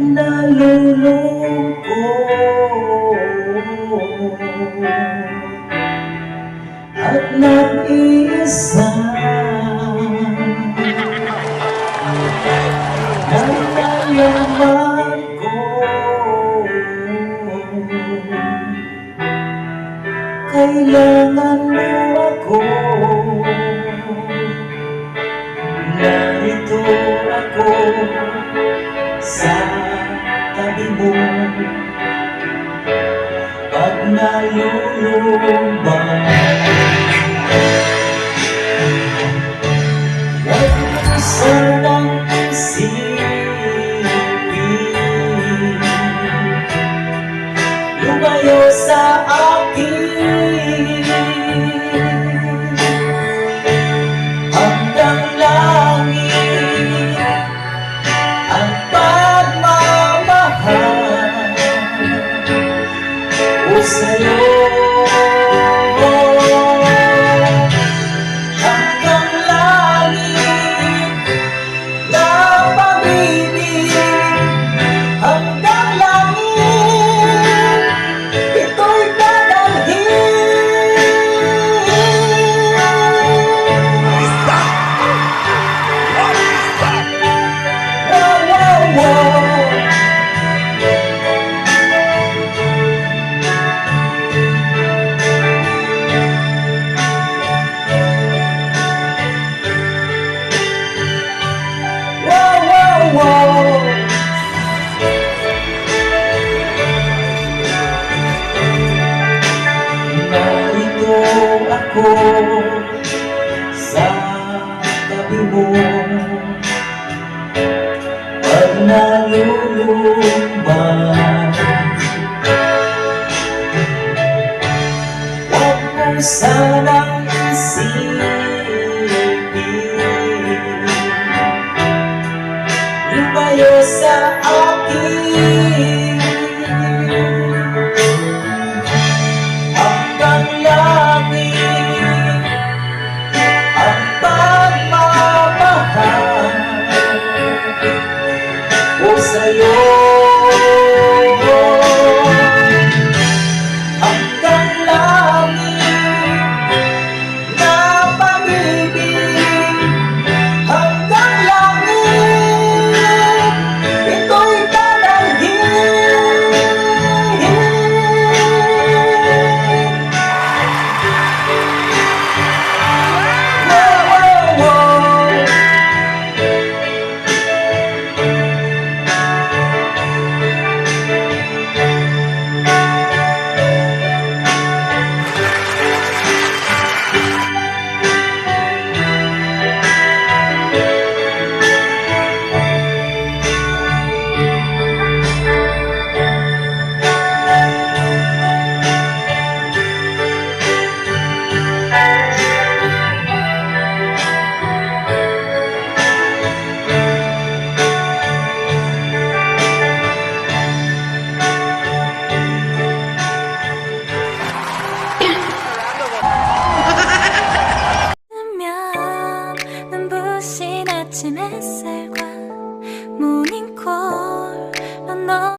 nalulungkot at nag-iisa. Nalalaman ko. Kailangan mo Pag nalulubang Huwag sanang isipin. Lumayo sa Sanang isipin. Lumayo sa akin. Hanggang langit Ang pagmamahal. Ko sa'yo